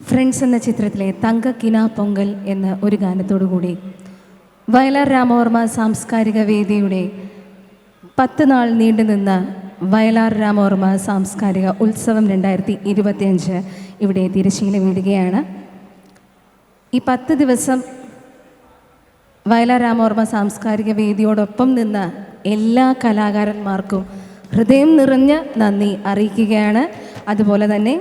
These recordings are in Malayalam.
ഫ്രണ്ട്സ് എന്ന ചിത്രത്തിലെ തങ്ക കിന പൊങ്കൽ എന്ന ഒരു ഗാനത്തോടുകൂടി വയലാർ രാമവർമ്മ സാംസ്കാരിക വേദിയുടെ പത്ത് നാൾ നീണ്ടുനിന്ന വയലാർ രാമവർമ്മ സാംസ്കാരിക ഉത്സവം രണ്ടായിരത്തി ഇരുപത്തിയഞ്ച് ഇവിടെ തിരശ്ശീല വീടുകയാണ് ഈ പത്ത് ദിവസം വയലാർ രാമവർമ്മ സാംസ്കാരിക വേദിയോടൊപ്പം നിന്ന എല്ലാ കലാകാരന്മാർക്കും ഹൃദയം നിറഞ്ഞ നന്ദി അറിയിക്കുകയാണ്. അതുപോലെ തന്നെ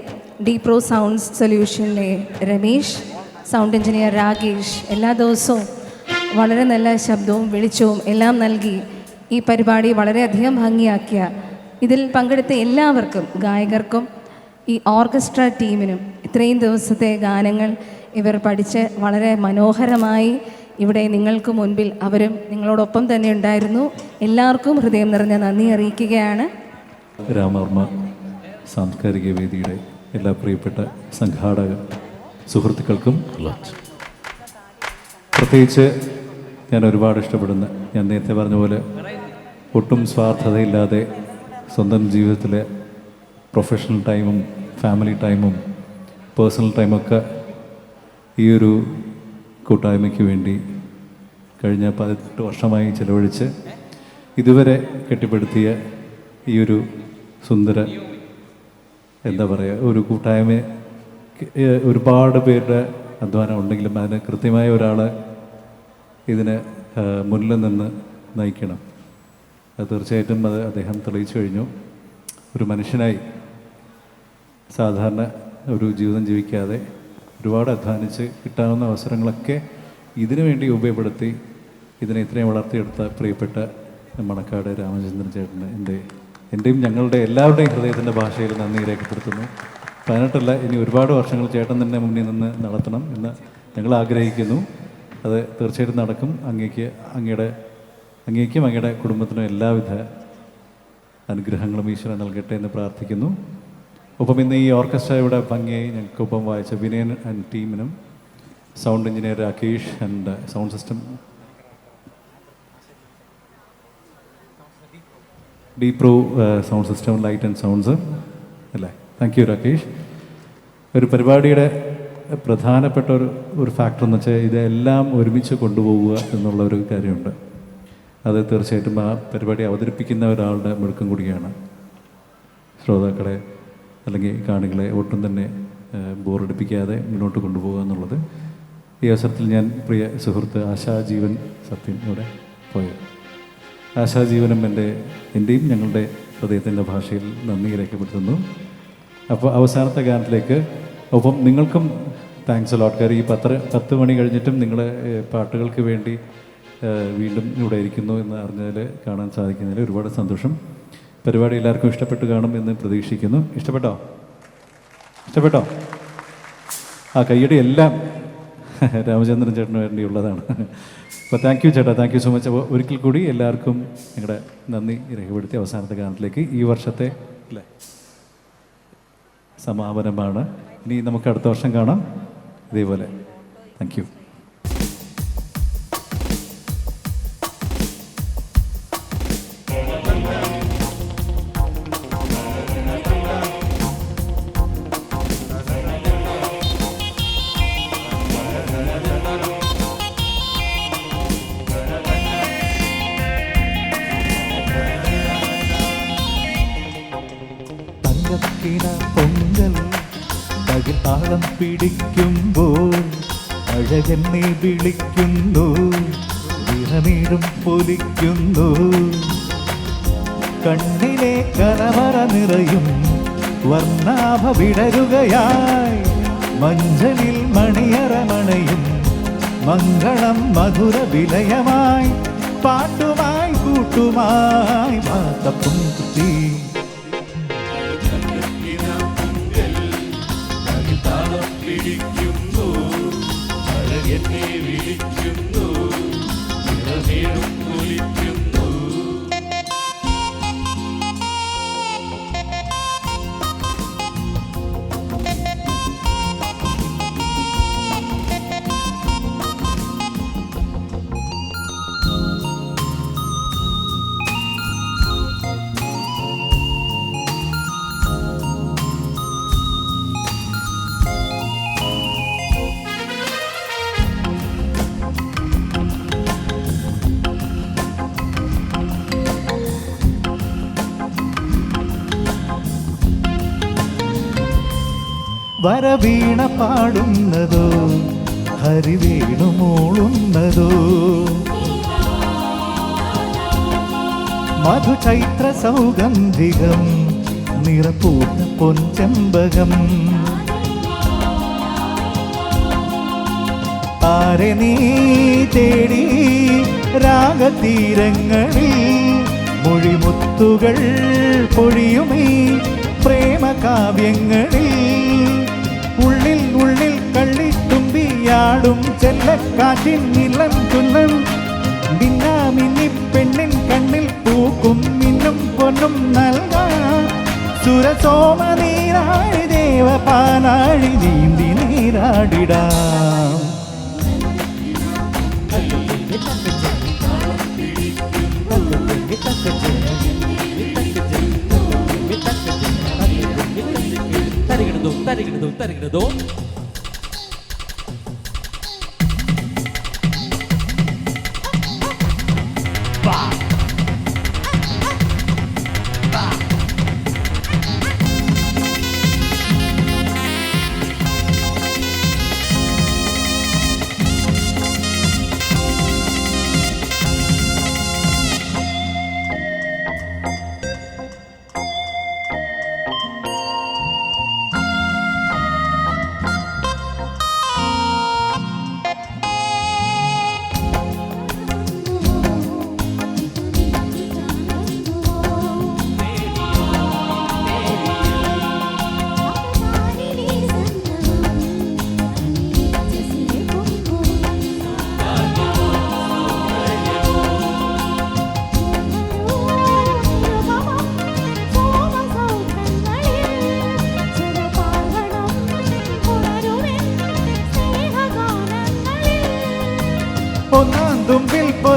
ഡി പ്രോ സൗണ്ട്സ് സൊല്യൂഷനിലെ രമേശ് സൗണ്ട് എഞ്ചിനീയർ രാകേഷ് എല്ലാ ദിവസവും വളരെ നല്ല ശബ്ദവും വെളിച്ചവും എല്ലാം നൽകി ഈ പരിപാടി വളരെയധികം ഭംഗിയാക്കിയ ഇതിൽ പങ്കെടുത്ത എല്ലാവർക്കും ഗായകർക്കും ഈ ഓർക്കസ്ട്ര ടീമിനും ഇത്രയും ദിവസത്തെ ഗാനങ്ങൾ ഇവർ പഠിച്ച് വളരെ മനോഹരമായി ഇവിടെ നിങ്ങൾക്ക് മുൻപിൽ അവരും നിങ്ങളോടൊപ്പം തന്നെ ഉണ്ടായിരുന്നു. എല്ലാവർക്കും ഹൃദയം നിറഞ്ഞ നന്ദി അറിയിക്കുകയാണ്. രാമവർമ്മ സാംസ്കാരിക വേദിയുടെ എല്ലാ പ്രിയപ്പെട്ട സംഘാടക സുഹൃത്തുക്കൾക്കും പ്രത്യേകിച്ച് ഞാൻ ഒരുപാട് ഇഷ്ടപ്പെടുന്ന ഞാൻ നേരത്തെ പറഞ്ഞ പോലെ ഒട്ടും സ്വാർത്ഥതയില്ലാതെ സ്വന്തം ജീവിതത്തിലെ പ്രൊഫഷണൽ ടൈമും ഫാമിലി ടൈമും പേഴ്സണൽ ടൈമൊക്കെ ഈ ഒരു കൂട്ടായ്മയ്ക്ക് വേണ്ടി കഴിഞ്ഞ പതിനെട്ട് വർഷമായി ചിലവഴിച്ച് ഇതുവരെ കെട്ടിപ്പടുത്തിയ ഈ ഒരു സുന്ദര എന്താ പറയുക ഒരു കൂട്ടായ്മ ഒരുപാട് പേരുടെ അധ്വാനം ഉണ്ടെങ്കിലും അതിന് കൃത്യമായ ഒരാൾ ഇതിന് മുന്നിൽ നിന്ന് നയിക്കണം. അത് തീർച്ചയായിട്ടും അത് അദ്ദേഹം തെളിയിച്ചു കഴിഞ്ഞു. ഒരു മനുഷ്യനായി സാധാരണ ഒരു ജീവിതം ജീവിക്കാതെ ഒരുപാട് അധ്വാനിച്ച് കിട്ടാവുന്ന അവസരങ്ങളൊക്കെ ഇതിനു വേണ്ടി ഉപയോഗപ്പെടുത്തി ഇതിനെ ഇത്രയും വളർത്തിയെടുത്ത പ്രിയപ്പെട്ട മണക്കാട് രാമചന്ദ്രൻ ചേട്ടന് എന്റെ എന്റെയും ഞങ്ങളുടെ എല്ലാവരുടെയും ഹൃദയത്തിന്റെ ഭാഷയിൽ നന്ദി രേഖപ്പെടുത്തുന്നു. പതിനെട്ടല്ല ഇനി ഒരുപാട് വർഷങ്ങൾ ചേട്ടൻ തന്നെ മുന്നിൽ നിന്ന് നടത്തണം എന്ന് ഞങ്ങൾ ആഗ്രഹിക്കുന്നു. അത് തീർച്ചയായിട്ടും നടക്കും. അങ്ങേക്ക് അങ്ങയുടെ അങ്ങേക്കും അങ്ങയുടെ കുടുംബത്തിനും എല്ലാവിധ അനുഗ്രഹങ്ങളും ഈശ്വരൻ നൽകട്ടെ എന്ന് പ്രാർത്ഥിക്കുന്നു. ഒപ്പം ഇന്ന് ഈ ഓർക്കസ്ട്ര ഇവിടെ ഭംഗിയായി ഞങ്ങൾക്കൊപ്പം വായിച്ച വിനയൻ ആൻഡ് ടീമിനും sound engineer Rakesh and sound system D pro sound system light and sounds അല്ലേ? താങ്ക് യു രാകേഷ് ഒരു പരിപാടിയുടെ പ്രധാനപ്പെട്ട ഒരു ഒരു ഫാക്ടർ എന്ന് വെച്ചാൽ ഇതെല്ലാം ഒരുമിച്ച് കൊണ്ടുപോവുക എന്നുള്ള ഒരു കാര്യമുണ്ട്. അത് തീർച്ചയായിട്ടും ആ പരിപാടി അവതരിപ്പിക്കുന്ന ഒരാളുടെ മിടുക്കം കൂടിയാണ്. ശ്രോതാക്കളെ അല്ലെങ്കിൽ കാണികളെ ഒട്ടും തന്നെ ബോറടിപ്പിക്കാതെ മുന്നോട്ട് കൊണ്ടുപോകുക എന്നുള്ളത് ഈ അവസരത്തിൽ ഞാൻ പ്രിയ സുഹൃത്ത് ആശാജീവൻ സത്യൻ ഇവിടെ പോയത് ആശാജീവനും എന്റെ എന്റെയും ഞങ്ങളുടെ ഹൃദയത്തിന്റെ ഭാഷയിൽ നന്ദി രേഖപ്പെടുത്തുന്നു. അപ്പോൾ അവസാനത്തെ ഗാനത്തിലേക്ക് ഒപ്പം നിങ്ങൾക്കും താങ്ക്സ് അലോട്ട് കാര്യം ഈ പത്ര പത്ത് മണി കഴിഞ്ഞിട്ടും നിങ്ങൾ പാട്ടുകൾക്ക് വേണ്ടി വീണ്ടും ഇവിടെ ഇരിക്കുന്നു എന്ന് അറിഞ്ഞതിൽ കാണാൻ സാധിക്കുന്നതിൽ ഒരുപാട് സന്തോഷം. പരിപാടി എല്ലാവർക്കും ഇഷ്ടപ്പെട്ട് കാണും എന്ന് പ്രതീക്ഷിക്കുന്നു. ഇഷ്ടപ്പെട്ടോ? ഇഷ്ടപ്പെട്ടോ? ആ കയ്യടി എല്ലാം രാമചന്ദ്രൻ ചേട്ടന് വേണ്ടിയുള്ളതാണ് അപ്പോൾ താങ്ക് യു ചേട്ടാ താങ്ക് യു സോ മച്ച് അപ്പോൾ ഒരിക്കൽ കൂടി എല്ലാവർക്കും നിങ്ങളുടെ നന്ദി രേഖപ്പെടുത്തി അവസാനത്തെ ഗാനത്തിലേക്ക്. ഈ വർഷത്തെ അല്ലേ സമാപനമാണ്. ഇനി നമുക്ക് അടുത്ത വർഷം കാണാം. ഇതേപോലെ. താങ്ക് യു തങ്കക്കിന പൊങ്കൽ തകിൽ താളം പിടിക്കുമ്പോൾ അഴകെന്നെ വിളിക്കുന്നു വിറനീരും പൊലിക്കുന്നു. കണ്ണിലെ കലവറ നിറയും വർണാഭ വിടരുകയായി മഞ്ചലിൽ മണിയറമണയും മംഗളം മധുര വിലയമായി പാട്ടുമായി കൂട്ടുമായി മാത്തപ്പും കുത്തി വരവീണ പാടുന്നതോ ഹരിവേണു മൂളുന്നതോ മധുചൈത്ര സൗഗന്ധികം നിറപ്പൂർണ പൊൻചെമ്പകം. ആരെ നീ തേടി രാഗതീരങ്ങളിൽ മൊഴിമുത്തുകൾ പൊഴിയുമീ പ്രേമകാവ്യങ്ങളിൽ? ഉള്ളിൽ കള്ളി തുമ്പിയാടും ചെല്ലക്കാറ്റിൻ നിലം തുന്നൽ. മിന്നാമിന്നി പെണ്ണിൻ കണ്ണിൽ പൂക്കും മിന്നും പൊന്നും നൽകാം. ദേവ ദേവപാനാഴി നീന്തി നീരാടിടാം. തരികിടുന്നു തരികിടുന്നു തരികിടതോ.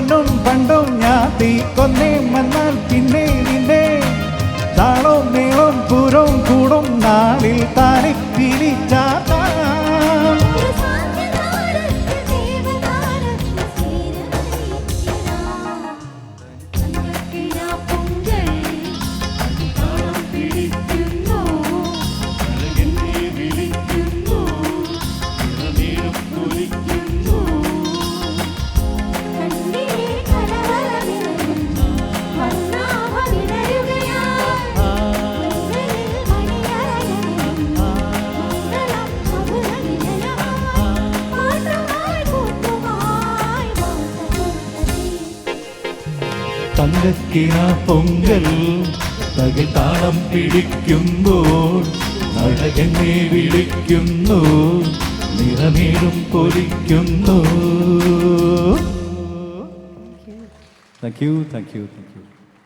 പൊന്നും പണ്ടും തീ കൊന്നേ വന്നാൽ പിന്നെ നിന്നെ. താളവും നീളവും പൂരവും കൂടും നാളിൽ താനെ പിരിച്ചാത്താം തങ്കക്കിന പൊങ്കൽ തകിതാളം പിടിക്കുമ്പോൾ നടകനെ വിളിക്കുന്നു നിറമേറും പൊലിക്കുന്നു. Thank you thank you thank you